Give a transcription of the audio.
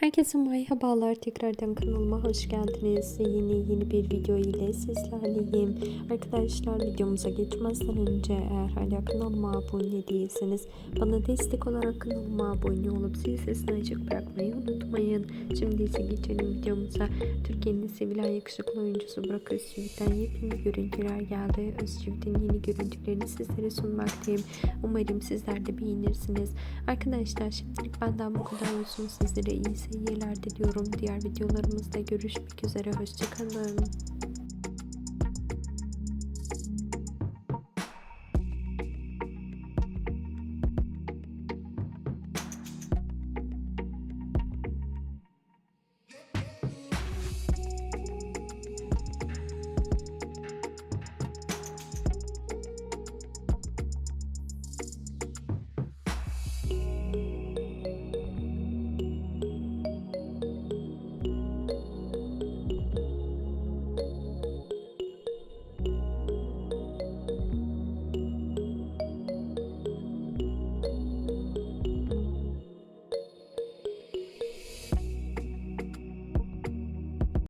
Herkese merhabalar tekrardan kanalıma hoş geldiniz. Yeni yeni bir video ile sizlerleyim. Arkadaşlar videomuza geçmezden önce eğer hala kanalıma abone değilseniz bana destek olarak kanalıma abone olup zil sesini açık bırakmayı unutmayın. Şimdi ise geçelim videomuza. Türkiye'nin sevilen yakışıklı oyuncusu Burak Özçivit'ten yepyeni görüntüler geldi. Özçivit'in yeni görüntülerini sizlere sunmaktayım. Umarım sizler de beğenirsiniz. Arkadaşlar şimdilik benden bu kadar olsun. Sizlere iyi seyirler diliyorum. Diğer videolarımızda görüşmek üzere. Hoşçakalın.